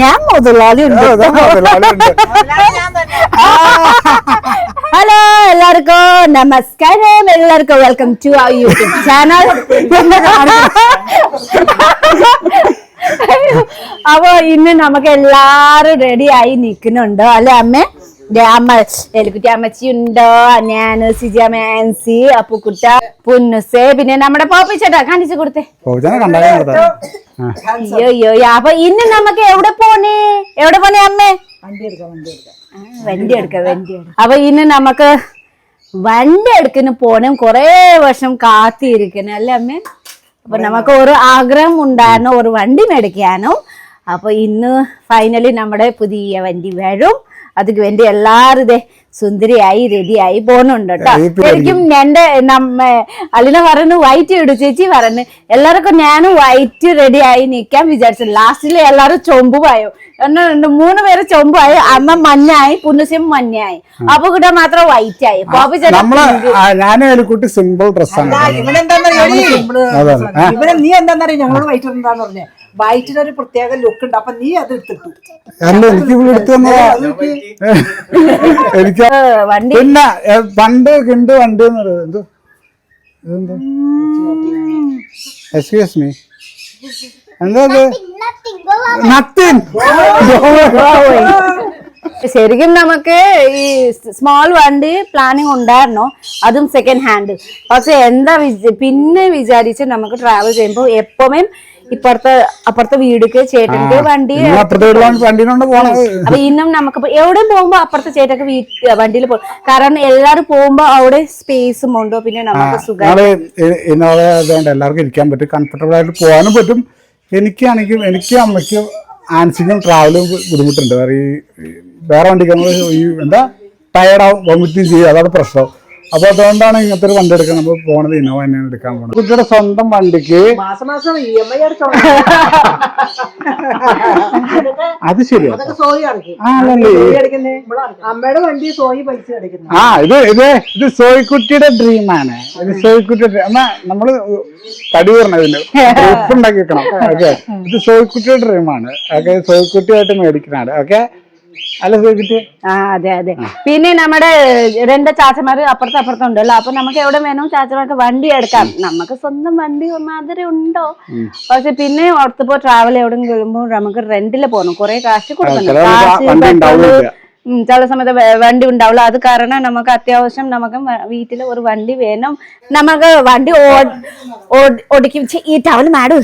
ഞാൻ മുതലാളി ഉണ്ട്. ഹലോ എല്ലാവർക്കും. നമസ്കാരം. എല്ലാവർക്കും welcome to our YouTube channel അപ്പൊ ഇന്ന് നമുക്ക് എല്ലാരും റെഡി ആയി നിൽക്കുന്നുണ്ട്. അല്ലെ അമ്മ? അമ്മ എലിക്കുട്ടി അമ്മച്ചി ഉണ്ടോ ഞാൻ സിജി ആൻസി അപ്പുക്കുട്ട പുന്നുസേ പിന്നെ നമ്മുടെ പോപ്പി ചേട്ടാ കാണിച്ചു കൊടുത്തേ. അയ്യോ അയ്യോ അപ്പൊ ഇന്ന് നമുക്ക് എവിടെ പോണേ? എവിടെ പോണേ അമ്മേ? വണ്ടി എടുക്ക വണ്ടി എടുക്ക. അപ്പൊ ഇന്ന് നമുക്ക് വണ്ടി എടുക്കുന്ന പോണം. കൊറേ വർഷം കാത്തിരിക്കണം അല്ലേ അമ്മേ? അപ്പൊ നമുക്ക് ഒരു ആഗ്രഹം ഉണ്ടായിരുന്നു ഒരു വണ്ടി മേടിക്കാനും. അപ്പൊ ഇന്ന് ഫൈനലി നമ്മുടെ പുതിയ വണ്ടി വരും. അതിക്ക് വേണ്ടി എല്ലാരും ഇതേ സുന്ദരിയായി റെഡിയായി പോകുന്നുണ്ട് കേട്ടോ. ശരിക്കും എന്റെ നമ്മ അലിന പറഞ്ഞു വൈറ്റ് ഇടും. ചേച്ചി പറഞ്ഞു എല്ലാവർക്കും ഞാനും വൈറ്റ് റെഡിയായി ആയി നിക്കാൻ വിചാരിച്ചു ലാസ്റ്റിൽ എല്ലാരും ചൊമ്പുമായോ എന്നുണ്ട് മൂന്ന് പേര് ചൊമ്പായി അമ്മ മഞ്ഞായി പുണ്യസിം മഞ്ഞായി. അപ്പൊ കൂടെ മാത്രം വൈറ്റ് ആയി. പോപ്പി ചേട്ടൻ സിമ്പിൾ ഡ്രസ്സാണ് നീ എന്താന്നറിയ? ഞങ്ങളോട് വൈറ്റ് എന്താന്ന് പറഞ്ഞേ. വൈറ്റിന് ഒരു പ്രത്യേക ലുക്ക് ഉണ്ട്. അപ്പൊ നീ അത് എടുത്തിട്ടു. അല്ല എനിക്ക് ഇവിടെ എടുത്തു എനിക്ക് വണ്ടി. പിന്നെ പണ്ട് കിണ്ട് വണ്ടി എന്ന് പറയുന്നത്. എന്തോ? ഇതെന്തോ? എക്സ്ക്യൂസ് മീ എന്താ ശരിക്കും നമുക്ക് ഈ സ്മോൾ വണ്ടി പ്ലാനിങ് ഉണ്ടായിരുന്നു. അതും സെക്കൻഡ് ഹാൻഡ് പക്ഷെ എന്താ പിന്നെ വിചാരിച്ച് നമുക്ക് ട്രാവൽ ചെയ്യുമ്പോൾ എപ്പോഴും ഇപ്പുറത്തെ അപ്പുറത്തെ വീടിക്ക് ചേട്ടന്റെ വണ്ടി അപ്പൊ ഇന്നും നമുക്ക് എവിടെ പോകുമ്പോ അപ്പുറത്തെ ചേട്ടൊക്കെ വണ്ടിയിൽ പോകും. കാരണം എല്ലാരും പോകുമ്പോ അവിടെ സ്പേസും ഉണ്ടോ? പിന്നെ നമുക്ക് സുഖം എല്ലാവർക്കും ഇരിക്കാൻ പറ്റും. കംഫർട്ടബിൾ ആയിട്ട് പോകാനും പറ്റും. എനിക്കാണെങ്കിൽ എനിക്ക് അമ്മയ്ക്ക് ആൻസിക്കും ട്രാവലും ബുദ്ധിമുട്ടുണ്ട്. വേറെ ഈ ഈ വേറെ വണ്ടിക്ക് നമ്മൾ ഈ എന്താ ടയർഡാവും വോമിറ്റിങ് ചെയ്യും. അതാണ് പ്രശ്നം. അപ്പൊ അതുകൊണ്ടാണ് ഇങ്ങനത്തെ ഒരു വണ്ടി എടുക്കാൻ നമ്മൾ പോണത്. ഇന്നോവ തന്നെയാണ് എടുക്കാൻ പോണത്. കുട്ടിയുടെ സ്വന്തം വണ്ടിക്ക് മാസം മാസം ഇ എം അത് ശരിയാ. അതൊക്കെ സോയി അടക്കും ആ അല്ലല്ലേ സോയി അടക്കുന്നേ അമ്മയുടെ വണ്ടി സോയി പൈസ അടക്കുന്നത് ആ ഇത് ഇത് ഇത് സോയിക്കുട്ടിയുടെ ഡ്രീമാണ് ഇത് സോയിക്കുട്ടിയുടെ എന്നാ നമ്മൾ തടി പറഞ്ഞ ഇതിന് ഉണ്ടാക്കി വെക്കണം ഓക്കെ? ഇത് സോയിക്കുട്ടിയുടെ ഡ്രീമാണ് ഓക്കെ സോയിക്കുട്ടിയായിട്ട് മേടിക്കുന്നതാണ് ഓക്കെ? അല്ല ആ അതെ അതെ. പിന്നെ നമ്മുടെ രണ്ട് ചാച്ചമാര് അപ്പുറത്ത് അപ്പുറത്ത് ഉണ്ടല്ലോ അപ്പൊ നമുക്ക് എവിടെ വേണോ ചാച്ചമാർക്ക് വണ്ടി എടുക്കാം? നമുക്ക് സ്വന്തം വണ്ടി മാതിരി ഉണ്ടോ? പക്ഷെ പിന്നെ ഓർത്തപ്പോ ട്രാവൽ എവിടെ കഴിയുമ്പോൾ നമുക്ക് റെന്റിൽ പോകണം കുറെ കാശ് കൊടുക്കണം. ചില കാശ് വണ്ടി പെട്രോൾ ഉണ്ടാവില്ല. ചില സമയത്ത് വണ്ടി ഉണ്ടാവില്ല. അത് കാരണം നമുക്ക് അത്യാവശ്യം നമുക്ക് വീട്ടിൽ ഒരു വണ്ടി വേണം. നമുക്ക് വണ്ടി ഓടിക്കും. ഈ ടവൽ മാഡു.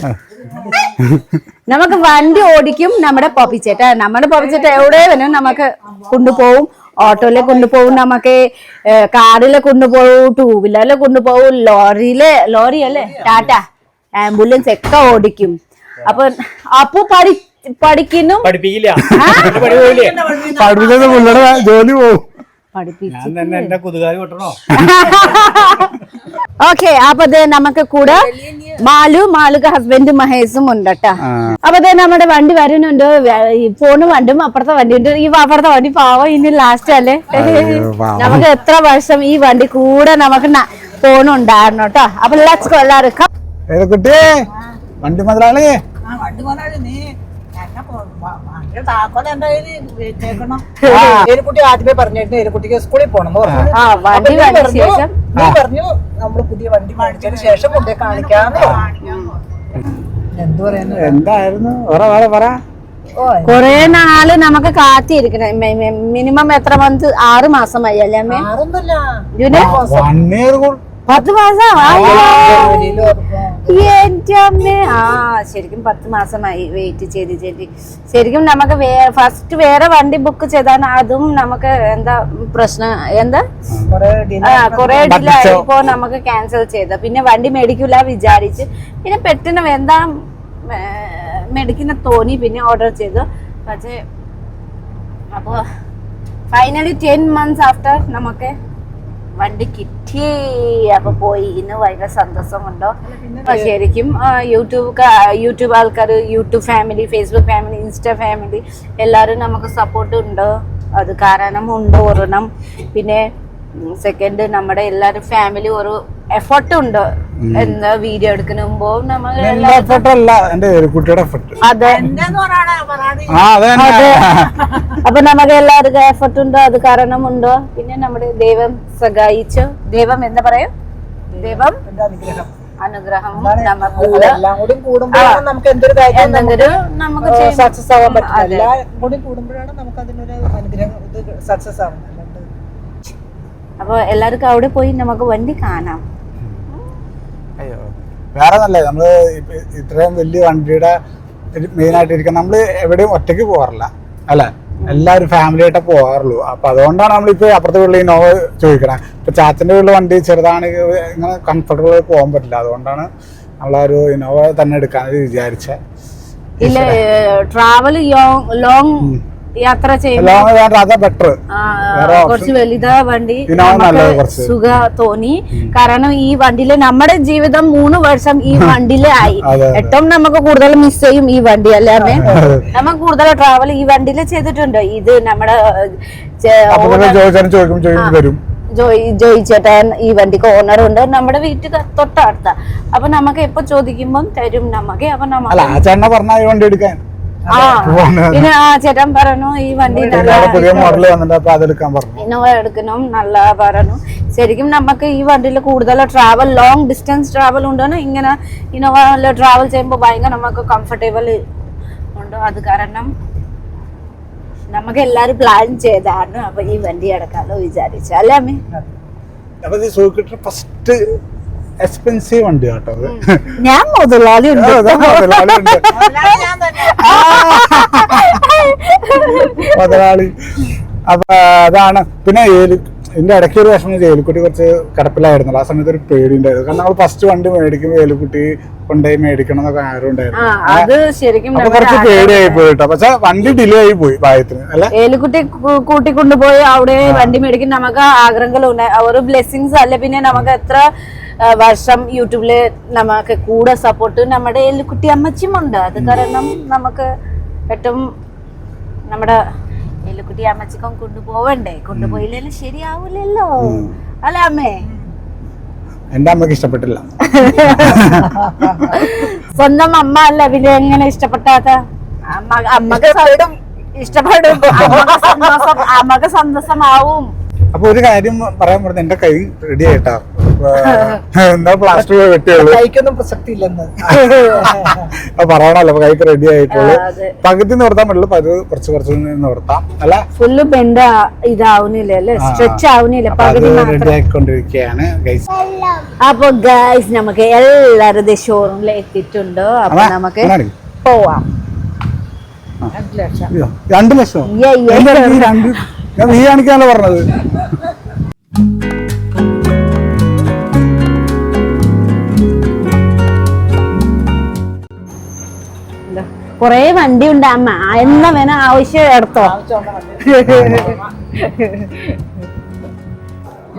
നമുക്ക് വണ്ടി ഓടിക്കും നമ്മുടെ പോപ്പിച്ചേട്ട നമ്മുടെ പോപ്പിച്ചേട്ട എവിടെ വേണം നമുക്ക് കൊണ്ടുപോകും ഓട്ടോയിലെ കൊണ്ടുപോകും നമുക്ക് കാറിലെ കൊണ്ടുപോകും ടൂ വീലറിലെ കൊണ്ടുപോകും ലോറിയിലെ ലോറി അല്ലേ? ടാറ്റ. ആംബുലൻസ് ഒക്കെ ഓടിക്കും. അപ്പൊ അപ്പു പഠി പഠിക്കുന്നു. പഠിപ്പിക്കില്ല. ജോലി പോകും ഓക്കെ അപ്പൊ ദേ നമുക്ക് കൂടെ മാലു മാലുക ഹസ്ബൻഡും മഹേഷും ഉണ്ട് കേട്ടാ അപ്പൊ ദേ നമ്മുടെ വണ്ടി വരുന്നുണ്ട്. ഫോണ് വണ്ടും അപ്പുറത്തെ വണ്ടി ഉണ്ട്. ഈ അപ്പുറത്തെ വണ്ടി പാവം ഇനി ലാസ്റ്റ് അല്ലേ? നമുക്ക് എത്ര വർഷം ഈ വണ്ടി കൂടെ നമുക്ക് ഫോണുണ്ടായിരുന്നു കേട്ടോ. അപ്പൊ ലെറ്റ്സ് കുട്ടി വണ്ടി മുതലാളി? ആ വണ്ടി പോലാളി നീ. ഏലിക്കുട്ടി ആദ്യമേ പറഞ്ഞിരുന്നു ഏലിക്കുട്ടിക്ക് സ്കൂളിൽ പോകണം വണ്ടി ശേഷം നീ പറഞ്ഞു നമ്മൾ പുതിയ വണ്ടി മേടിച്ചതിന് ശേഷം കൊണ്ടേ കാണിക്കാന്ന് എന്തു പറയുന്നു എന്തായിരുന്നു പറ കൊറേ നാൾ നമുക്ക് കാത്തിരിക്കണം മിനിമം എത്ര മന്ത് ആറ് മാസമായി അല്ലേ അമ്മേ പത്ത് മാസം ആ ശരിക്കും പത്ത് മാസമായി വെയിറ്റ് ചെയ്ത് ചെയ്ത്. ശരിക്കും നമുക്ക് ഫസ്റ്റ് വേറെ വണ്ടി ബുക്ക് ചെയ്താണ്. അതും നമുക്ക് എന്താ പ്രശ്നം എന്താ? കൊറേ ഡിലേ ആയപ്പോ നമുക്ക് ക്യാൻസൽ ചെയ്ത. പിന്നെ വണ്ടി മേടിക്കൂല വിചാരിച്ച്. പിന്നെ പെട്ടെന്ന് എന്താ മേടിക്കുന്ന തോന്നി പിന്നെ ഓർഡർ ചെയ്തു. പക്ഷേ അപ്പോ ഫൈനലി ടെൻ മന്ത്സ് ആഫ്റ്റർ നമുക്ക് വണ്ടി കിട്ടി. അപ്പൊ പോയി. ഇന്ന് ഭയങ്കര സന്തോഷമുണ്ടോ? ശരിക്കും യൂട്യൂബ് യൂട്യൂബ് ആൾക്കാർ YouTube family Facebook family insta family എല്ലാവരും നമുക്ക് സപ്പോർട്ട് ഉണ്ട്. അത് കാരണം ഉണ്ട് ഒരെണ്ണം. പിന്നെ സെക്കൻഡ് നമ്മുടെ എല്ലാരും ഫാമിലി ഒരു എഫർട്ട് ഉണ്ട് എന്താ വീഡിയോ എടുക്കുമ്പോ നമ്മൾ അപ്പൊ നമുക്ക് എല്ലാവർക്കും എഫർട്ട് ഉണ്ട് അത് കാരണം ഉണ്ടോ പിന്നെ നമ്മുടെ ദൈവം സഹായിച്ചു. ദൈവം എന്താ പറയും? ദൈവം അനുഗ്രഹം? നമുക്ക് സക്സസ് ആവാൻ പറ്റില്ല. എല്ലാം കൂടി കൂടുമ്പോഴാണ് നമുക്ക് അതിനൊരു അനുഗ്രഹം സക്സസ് ആവുന്നത്. അല്ലാണ്ട് അപ്പൊ എല്ലാവർക്കും അവിടെ പോയി നമുക്ക് വണ്ടി കാണാം. അയ്യോ വേറെ നല്ലേ നമ്മൾ ഇത്രയും വലിയ വണ്ടിയുടെ മെയിൻ ആയിട്ട് ഇരിക്കാൻ നമ്മൾ എവിടെയും ഒറ്റയ്ക്ക് പോകാറില്ല അല്ലെ? എല്ലാവരും ഫാമിലി ആയിട്ടേ പോകാറുള്ളൂ. അപ്പൊ അതുകൊണ്ടാണ് നമ്മളിപ്പോ അപ്പുറത്തെ വീട്ടിൽ നോവ ചോദിക്കണേ. ഇപ്പൊ ചാച്ചന്റെ വീട്ടിൽ വണ്ടി ചെറുതാണെങ്കിൽ ഇങ്ങനെ കംഫർട്ടബിൾ ആയി പോകാൻ പറ്റില്ല. അതുകൊണ്ടാണ് നമ്മളൊരു ഇന്നോവ തന്നെ എടുക്കാൻ വിചാരിച്ചേ. ഇല്ല ട്രാവൽ ലോങ് യാത്ര ചെയ്യുമ്പോ ലോങ് വേണ്ട ബെറ്റർ ആ, കുറച്ച് വലുതാ വണ്ടി സുഖ തോന്നി. കാരണം ഈ വണ്ടിയിൽ നമ്മുടെ ജീവിതം മൂന്ന് വർഷം ഈ വണ്ടിയിലെ ആയി. ഏറ്റവും നമുക്ക് കൂടുതൽ മിസ് ചെയ്യും ഈ വണ്ടി അല്ലേ അമ്മേ? നമ്മൾ കൂടുതൽ ട്രാവൽ ഈ വണ്ടിയിൽ ചെയ്തിട്ടുണ്ട്? ഇത് നമ്മുടെ ചോദിക്കും ജോയി ജോയി ചേട്ടൻ ഈ വണ്ടിക്ക് ഓണർ ഉണ്ട്. നമ്മുടെ വീട്ടിൽ തൊട്ടടുത്ത. അപ്പൊ നമുക്ക് എപ്പോ ചോദിക്കുമ്പോൾ തരും. നമുക്ക് അപ്പൊ നമ്മൾ പറഞ്ഞ വണ്ടി എടുക്കാൻ. പിന്നെ ആ ചേട്ടൻ പറഞ്ഞു ഈ വണ്ടി പുതിയ മോഡൽ വന്നിട്ട് അതെടുക്കാൻ പറഞ്ഞു. ഇന്നോവ എടുക്കണം നല്ല പറഞ്ഞു. ശരിക്കും നമുക്ക് ഈ വണ്ടിയിൽ കൂടുതൽ ട്രാവൽ ലോങ് ഡിസ്റ്റൻസ് ട്രാവൽ ഉണ്ടെന്ന് ഇങ്ങനെ ഇന്നോവയിൽ ട്രാവൽ ചെയ്യുമ്പോൾ ഭയങ്കര നമുക്ക് കംഫർട്ടബിൾ ഉണ്ട്. അത് കാരണം നമുക്ക് എല്ലാരും പ്ലാൻ ചെയ്താണ്. അപ്പൊ ഈ വണ്ടി എടുക്കാമല്ലോ വിചാരിച്ചു. അല്ലേ അമ്മേ? അപ്പൊ ഫസ്റ്റ് എക്സ്പെൻസീവ് വണ്ടി കേട്ടോ ഞാൻ മുതലാളി മുതലാളി അപ്പൊ അതാണ്. പിന്നെ ഏലി എന്റെ ഇടയ്ക്ക് ഒരു വിഷമം ഏലിക്കുട്ടി കുറച്ച് കിടപ്പിലായിരുന്നു. ആ സമയത്ത് ഒരു പേടി ഉണ്ടായിരുന്നു കാരണം നമ്മൾ ഫസ്റ്റ് വണ്ടി മേടിക്കുമ്പോൾ ഏലിക്കുട്ടി കൊണ്ടുപോയി മേടിക്കണം എന്നൊക്കെ ആരും ഉണ്ടായിരുന്നു. അത് ശരിക്കും അപ്പൊ കുറച്ച് പേടിയായി പോയി കേട്ടോ പക്ഷെ വണ്ടി ഡിലേ ആയി പോയി പ്രായത്തിന് അല്ലെ? ഏലിക്കുട്ടി കൂട്ടി കൊണ്ടുപോയി അവിടെ വണ്ടി മേടിക്കും നമുക്ക് ആഗ്രഹങ്ങളുണ്ട് ഒരു ബ്ലെസ്സിങ്സ് അല്ല പിന്നെ നമുക്ക് എത്ര വർഷം യൂട്യൂബിൽ നമുക്ക് കൂടെ സപ്പോർട്ട് നമ്മുടെ ഏലുക്കുട്ടി അമ്മച്ചിയുമുണ്ട് അത് കാരണം നമുക്ക് ഏറ്റവും നമ്മുടെ എല്ലുക്കുട്ടി അമ്മച്ചിക്കും കൊണ്ടുപോവണ്ടേ? കൊണ്ടുപോയില്ലെങ്കിൽ ശരിയാവൂലല്ലോ. അല്ല അമ്മേ? എന്റെ അമ്മയ്ക്ക് ഇഷ്ടപ്പെട്ടില്ല. സ്വന്തം അമ്മ അല്ല പിന്നെ എങ്ങനെ ഇഷ്ടപ്പെട്ടാത്ത? അമ്മ അമ്മയ്ക്ക് ഇഷ്ടപ്പെടും. അമ്മയ്ക്ക് സന്തോഷമാവും. അപ്പൊ ഒരു കാര്യം പറയാൻ പറഞ്ഞു എന്റെ കൈ റെഡി ആയിട്ടാ. എന്താ പ്ലാസ്റ്റർ വെട്ടിയുള്ളൂ കൈക്കൊന്നും പ്രസക്തി ഇല്ലെന്ന് പറയണല്ലോ കൈക്ക് റെഡി ആയിട്ടുള്ളൂ. പകുതി നിർത്താൻ പറ്റുള്ളൂ പകുതി കുറച്ച് കുറച്ച് നിർത്താം അല്ല? ഫുള്ള് ബെൻഡ് ഇതാവുന്നില്ല അല്ലേ? സ്ട്രെച്ച് ആവുന്നില്ല പകുതി റെഡി ആയിക്കൊണ്ടിരിക്കുകയാണ് ഗൈസ് അപ്പൊ ഗൈസ് നമുക്ക് എല്ലാവരുടെ ഷോറൂമിൽ എത്തിയിട്ടുണ്ട്. അപ്പൊ നമുക്ക് പോവാം. രണ്ട് ലക്ഷം. ഞാൻ നീ കാണിക്കാനല്ലോ പറഞ്ഞത്? കൊറേ വണ്ടി ഉണ്ട് അമ്മ എന്നാ വേണ ആവശ്യം എടുത്തോ.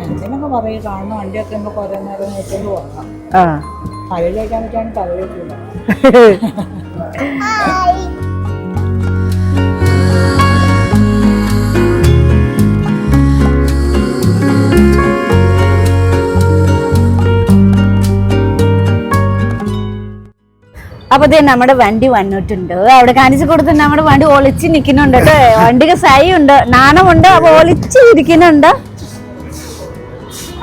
എന്തിനൊക്കെ പറയും കാണുന്ന വണ്ടിയൊക്കെ നമുക്ക് കുറെ നേരം വെച്ചോണ്ട് പോകാം ആ. തലയിലേക്കാൻ പറ്റാണ് തലയിലേക്കില്ല അപ്പൊ ദേ നമ്മുടെ വണ്ടി വന്നിട്ടുണ്ട്. അവിടെ കാണിച്ചു കൊടുത്ത് നമ്മുടെ വണ്ടി ഒളിച്ച് നിക്കുന്നുണ്ട് കേട്ടോ വണ്ടിക്ക് സൈ ഉണ്ട് നാണമുണ്ട് അപ്പൊ ഒളിച്ച് ഇരിക്കുന്നുണ്ട്.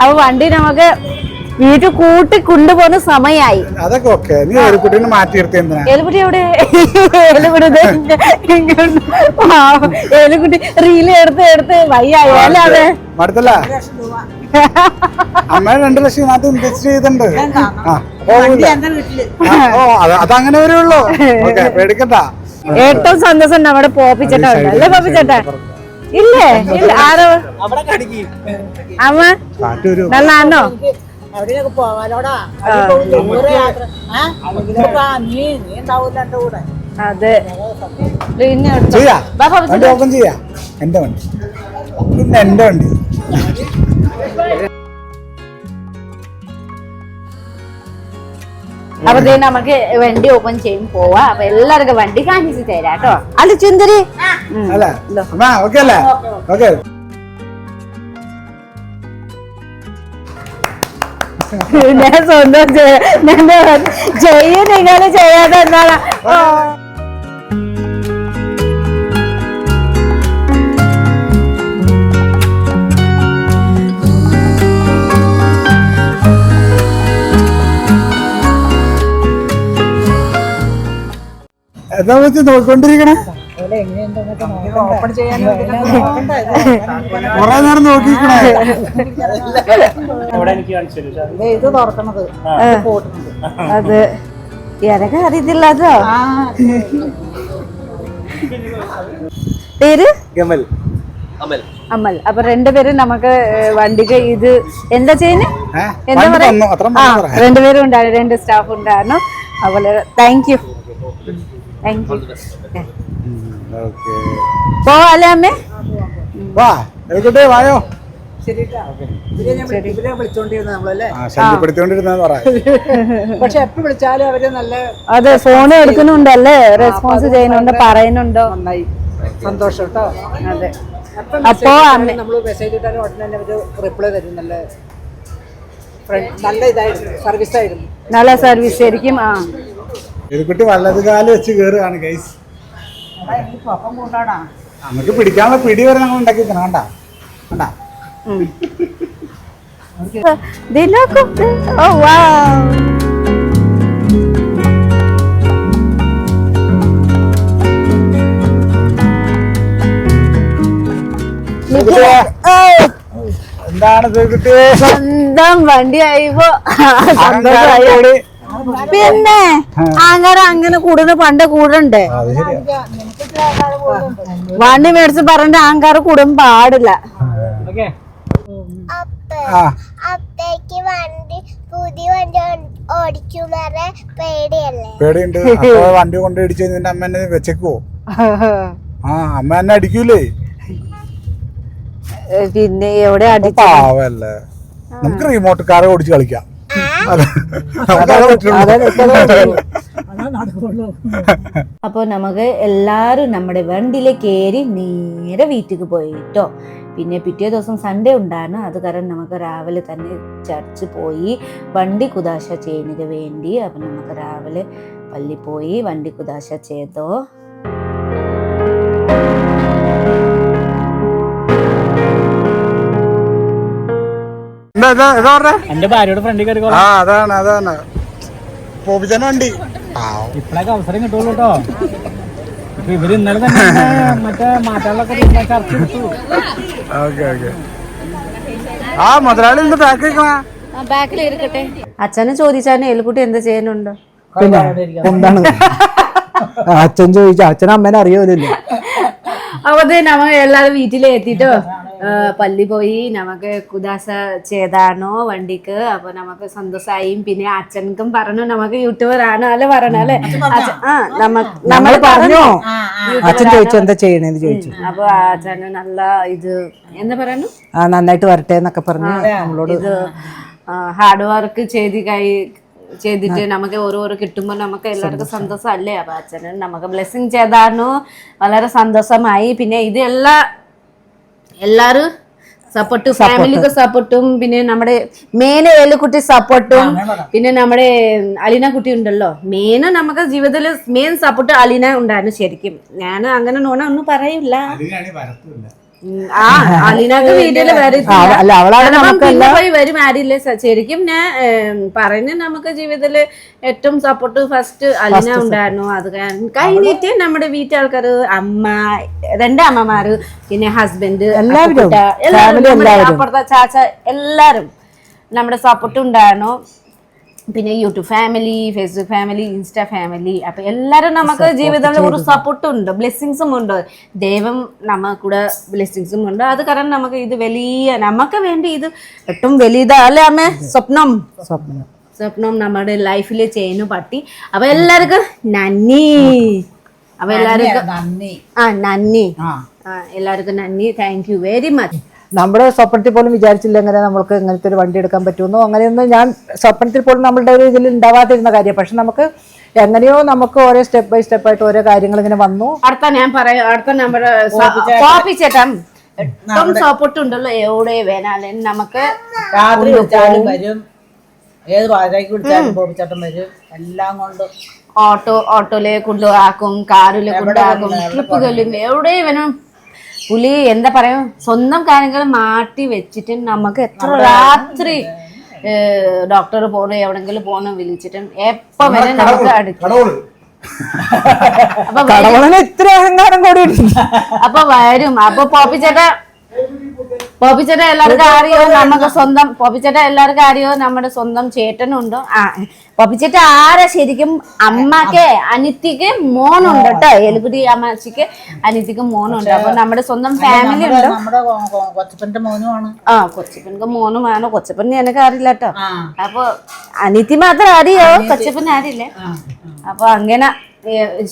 അപ്പൊ വണ്ടി നമുക്ക് വീട്ടിൽ കൂട്ടി കൊണ്ടുപോകുന്ന സമയായി. അതൊക്കെ ഓക്കെ. നീ മാറ്റി എവിടെ? റീൽ എടുത്ത് എടുത്ത് വയ്യായി. അല്ലേ അതെ മടുത്തല്ല? അമ്മ രണ്ടു ലക്ഷം ഇതിനകത്ത് ഇൻവെസ്റ്റ് ചെയ്തിട്ടുണ്ട്. ഓ അതങ്ങനെ വരുള്ളൂ. ഓക്കെ പേടിക്കണ്ട. ഏറ്റവും സന്തോഷം നമ്മുടെ പോപ്പിച്ചേട്ടാ അല്ലേ പോപ്പിച്ചേട്ടാ ഇല്ലേ? ഇല്ല ആരോ? അവിടെ കടിക്കും. അമ്മ? കാറ്റ് വരും നല്ല എവിടെയൊക്കെ പോവാലോടാ. ആ? ഇതിലൊക്കെ ആ, നീ നീ ഉണ്ടാവൂല എന്റെ കൂടെ. അതെ. പിന്നെ ചെയ്യാ. എന്റെ വണ്ടി പിന്നെ എന്റെ വണ്ടി. അപ്പൊ നമുക്ക് വണ്ടി ഓപ്പൺ ചെയ്യും പോവാ. അപ്പൊ എല്ലാവർക്കും വണ്ടി കാണിച്ചു തരാം കേട്ടോ. അല്ല ചുന്ദരി ഞാൻ സ്വന്തം ചെയ്യ- ഞാൻ ചെയ്യും നിങ്ങൾ ചെയ്യാതെ എന്താണ് എന്താ വെച്ച് നോക്കിക്കൊണ്ടിരിക്കണേ? ഓപ്പൺ ചെയ്യാൻ കൊറേ നേരം നോക്കിക്കണേ. ഇത് തുറക്കണത്. അത്. എനക്ക് അറിയത്തില്ലാതോ പേര്? ഗമൽ. അമൽ. അപ്പൊ രണ്ടുപേരും നമുക്ക് വണ്ടിക്ക് ഇത് എന്താ ചെയ്യുന്നത് എന്താ പറയാം? രണ്ടുപേരും ഉണ്ടായിരുന്നു രണ്ട് സ്റ്റാഫ് ഉണ്ടായിരുന്നു അതുപോലെ താങ്ക് യു താങ്ക് യു പോവാല്ലേ അമ്മേ? വാ എൽക്കുട്ടി വായോ. പക്ഷെ എപ്പോ വിളിച്ചാലും അവർ നല്ല അതെ ഫോൺ എടുക്കുന്നുണ്ടല്ലേ? റെസ്പോൺസ് ചെയ്യുന്നുണ്ട് പറയുന്നുണ്ടോ? നന്നായി. സന്തോഷം കേട്ടോ. അതെ. അപ്പോ നമ്മൾ മെസ്സേജ് ഇട്ടാലും ഉടനെ തന്നെ അവർ റിപ്ലൈ തരും. നല്ല നല്ല ഇതായിരുന്നു. സർവീസ് ആയിരുന്നു. നല്ല സർവീസ് ശരിക്കും ആ. എൽക്കുട്ടി വല്ലത് കാൽ വെച്ച് കയറുകയാണ് ഗൈസ് നമുക്ക് പിടിക്കാനുള്ള പിടി വരെ ഞങ്ങൾ ഉണ്ടാക്കി വെക്കണം കണ്ടാ? കണ്ടാ വാവ്. എന്താണ് സ്വന്തം വണ്ടി ആയിപ്പോ. സന്തോഷമായി പിന്നെ അങ്ങനെ അങ്ങനെ കൂടുന്ന പണ്ട് കൂടണ്ടേ? വണ്ടി മേടിച്ച് പറഞ്ഞ ആങ്കാർ കൂടും പാടില്ല. അപ്പേക്ക് വണ്ടി പുതിയ വണ്ടി ഓടിക്കുന്നവരെ പേടിയല്ലേ? പേടിയുണ്ട്. വണ്ടി കൊണ്ട് ഇടിച്ചു നിന്റെ അമ്മ എന്നെ വെച്ചേക്കുവോ? ആ അമ്മ എന്നെ അടിക്കൂലേ? പിന്നെ എവിടെ പാവല്ലേ. നമുക്ക് റിമോട്ട് കാർ ഓടിച്ച് കളിക്കാം. അപ്പോൾ നമുക്ക് എല്ലാരും നമ്മുടെ വണ്ടിയിലെ കയറി നേരെ വീട്ടിക്ക് പോയിട്ടോ. പിന്നെ പിറ്റേ ദിവസം സൺഡേ ഉണ്ടായിരുന്നു. അത് കാരണം നമുക്ക് രാവിലെ തന്നെ ചർച്ച് പോയി. വണ്ടി കുദാശ ചെയ്യുന്നതിന് വേണ്ടി അപ്പം നമുക്ക് രാവിലെ പള്ളി പോയി വണ്ടി കുദാശ ചെയ്തോ. എന്താ ഇതാ ഇതാ പറഞ്ഞേ? എന്റെ ഭാര്യയുടെ ഫ്രണ്ടിൽ കയറി ആ അതാണ് അതാണ്. പോപിച്ചന വണ്ടി. ഇപ്പോഴൊക്കെ അവസരം കിട്ടുള്ളൂ കേട്ടോ ഇപ്പൊ ഇവർ ഇന്നലെ തന്നെ മറ്റേ മാറ്റാളൊക്കെ ചർച്ച എടുത്തു ഓക്കെ ഓക്കെ. ആ മുതലാളി ഇന്ന് പാക്ക് വെക്കണ ബാക്കിൽ ഇരിക്കട്ടെ. അച്ഛനെ ചോദിച്ചാൽ എലിക്കുട്ടി എന്താ ചെയ്യാനുണ്ടോ പിന്നെ എന്താണ്? അച്ഛൻ ചോദിച്ച അച്ഛൻ അമ്മേനെ അറിയാവില്ലല്ലോ അപ്പൊ നമ്മ എല്ലാരും വീട്ടിൽ എത്തിട്ടോ ആ, പള്ളി പോയി നമുക്ക് കുദാസ ചെയ്താണോ വണ്ടിക്ക്? അപ്പൊ നമുക്ക് സന്തോഷമായി പിന്നെ അച്ഛനക്കും പറഞ്ഞു നമുക്ക് യൂട്യൂബർ ആണ് അല്ലെ? പറഞ്ഞു അല്ലെ ആ നമ്മൾ പറഞ്ഞു. അച്ഛൻ ചോദിച്ചു എന്താ ചെയ്യണേന്ന് ചോദിച്ചു. അപ്പൊ അച്ഛന് നല്ല ഇത് എന്താ പറയുന്നു? ആ നന്നായിട്ട് വരട്ടെ എന്നൊക്കെ പറഞ്ഞു. നമ്മളോട് ഇത് ഹാർഡ് വർക്ക് ചെയ്ത് കൈ ചെയ്തിട്ട് നമുക്ക് ഓരോരോ കിട്ടുമ്പോൾ നമുക്ക് എല്ലാവർക്കും സന്തോഷം. അല്ലേ? അപ്പൊ അച്ഛനും നമുക്ക് ബ്ലെസ്സിങ് ചെയ്തായിരുന്നു വളരെ സന്തോഷമായി. പിന്നെ ഇത് എല്ലാ എല്ലാരും സപ്പോർട്ടും ഫാമിലിക്ക് സപ്പോർട്ടും പിന്നെ നമ്മുടെ മേന ഏലുകുട്ടി സപ്പോർട്ടും പിന്നെ നമ്മുടെ അലീന കുട്ടി ഉണ്ടല്ലോ. മേന നമുക്ക് ജീവിതത്തിൽ മെയിൻ സപ്പോർട്ട് അലീന ഉണ്ടായിരുന്നു ശരിക്കും. ഞാൻ അങ്ങനെ നോണ ഒന്നും പറയില്ല. അല്ല അവളാണ് വരും ആരില്ല? ശരിക്കും ഞാൻ പറയുന്ന നമുക്ക് ജീവിതത്തിൽ ഏറ്റവും സപ്പോർട്ട് ഫസ്റ്റ് അലിന ഉണ്ടായിരുന്നു. അത് കഴിഞ്ഞിട്ട് നമ്മുടെ വീട്ടാൾക്കാര് അമ്മ രണ്ട് അമ്മമാര് പിന്നെ ഹസ്ബൻഡ് എല്ലാവരും. അപ്പുറത്തെ ചാച്ച എല്ലാരും നമ്മുടെ സപ്പോർട്ട് ഉണ്ടായിരുന്നു. പിന്നെ YouTube family Facebook family insta family അപ്പൊ എല്ലാരും നമുക്ക് ജീവിതത്തിൽ ഒരു സപ്പോർട്ടും ഉണ്ട്. ബ്ലെസ്സിങ്സും ഉണ്ട്. ദൈവം നമ്മ കൂടെ ബ്ലെസ്സിങ്സും ഉണ്ട്. അത് കാരണം നമുക്ക് ഇത് വലിയ നമുക്ക് വേണ്ടി ഇത് ഏറ്റവും വലിയതാ അല്ലേ അമ്മ? സ്വപ്നം. സ്വപ്നം. സ്വപ്നം നമ്മുടെ ലൈഫിൽ ചെയ്യുന്നു പറ്റി അപ്പൊ എല്ലാവർക്കും നന്ദി. അപ്പൊ എല്ലാവർക്കും ആ നന്ദി. എല്ലാവർക്കും നന്ദി. താങ്ക് യു വെരി മച്ച് നമ്മുടെ സ്വപ്നത്തിൽ പോലും വിചാരിച്ചില്ല എങ്ങനെ നമുക്ക് ഇങ്ങനത്തെ ഒരു വണ്ടി എടുക്കാൻ പറ്റുമെന്നോ അങ്ങനെയൊന്നും ഞാൻ സ്വപ്നത്തിൽ പോലും നമ്മളുടെ ഒരു ഇതിൽ ഉണ്ടാവാതിരുന്ന കാര്യം. പക്ഷെ നമുക്ക് എങ്ങനെയോ നമുക്ക് ഓരോ സ്റ്റെപ്പ് ബൈ സ്റ്റെപ്പ് ആയിട്ട് ഓരോ കാര്യങ്ങൾ ഇങ്ങനെ വന്നു. അടുത്ത ഞാൻ പറയാം അടുത്ത നമ്മുടെ കോപ്പി ചേട്ടൻ. ഏറ്റവും സപ്പോർട്ട് ഉണ്ടല്ലോ എവിടെ വേണാലും. നമുക്ക് രാത്രി വിളിച്ചാലും വരും. ഏത് വാഴയ്ക്ക് വിളിച്ചാലും ബോബിച്ചേട്ടൻ വരും. എല്ലാം കൊണ്ട്. ഓട്ടോ ഓട്ടോയിലെ കൊണ്ടുപോകും കാറിലെ കൊണ്ടുപോകും ട്രിപ്പ് ട്രിപ്പുകളിലും എവിടെ വേണം. പുലി എന്താ പറയാ സ്വന്തം കാര്യങ്ങൾ മാറ്റി വെച്ചിട്ട് നമുക്ക് എത്ര രാത്രി ഡോക്ടർ പോണ എവിടെങ്കിലും പോണ വിളിച്ചിട്ടും എപ്പോ വരെ നമുക്ക് അടുക്കും അപ്പൊ ഇത്ര അഹങ്കാരം കൂടി അപ്പൊ വരും. അപ്പൊ പോപ്പിച്ചേട്ട പോപ്പിച്ചേട്ട എല്ലാവർക്കും അറിയോ? നമുക്ക് സ്വന്തം പോപ്പിച്ചേട്ട എല്ലാവർക്കും അറിയോ? നമ്മുടെ സ്വന്തം ചേട്ടനുണ്ടോ. ആ പോപ്പിച്ചേട്ട ആരാ ശരിക്കും അമ്മയ്ക്ക് അനിത്തിക്ക് മോനുണ്ട് കേട്ടോ. എലുപുടി അമ്മച്ചിക്ക് അനിത്തിക്ക് മോനുണ്ട്. അപ്പൊ നമ്മുടെ സ്വന്തം ഫാമിലി ഉണ്ട്. കൊച്ചപ്പന്റെ മോനുമാണ്. ആ കൊച്ചപ്പനക്ക് മോനും വേണം കൊച്ചപ്പൻ എനിക്ക് അറിയില്ല കേട്ടോ. അപ്പൊ അനിത്തി മാത്രം അറിയോ? കൊച്ചപ്പൻ അറിയില്ല. അപ്പൊ അങ്ങനെ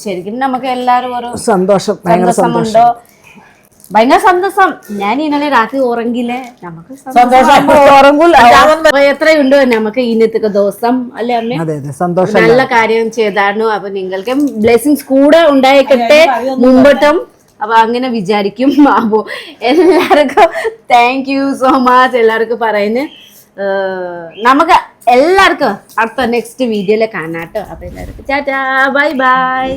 ശരിക്കും നമുക്ക് എല്ലാരും ഒരു സന്തോഷം സന്തോഷമുണ്ടോ? ഭയങ്കര സന്തോഷം. ഞാൻ ഇന്നലെ രാത്രി ഉറങ്ങില്ലേ നമുക്ക് സന്തോഷം. എത്രയുണ്ടോ? നമുക്ക് ഇന്നത്തെ ദിവസം അല്ലെ അമ്മ? അതെ അതെ. സന്തോഷം നല്ല കാര്യം ചെയ്താണു. അപ്പൊ നിങ്ങൾക്ക് ബ്ലെസ്സിങ്സ് കൂടെ ഉണ്ടായിക്കട്ടെ മുമ്പോട്ടും അപ്പൊ അങ്ങനെ വിചാരിക്കും. അപ്പോ എല്ലാവർക്കും താങ്ക് യു സോ മച്ച് എല്ലാവർക്കും പറയുന്നു. നമുക്ക് എല്ലാവർക്കും അടുത്ത നെക്സ്റ്റ് വീഡിയോയിൽ കാണാട്ടോ അപ്പൊ എല്ലാവർക്കും ചാറ്റാ ബൈ ബൈ.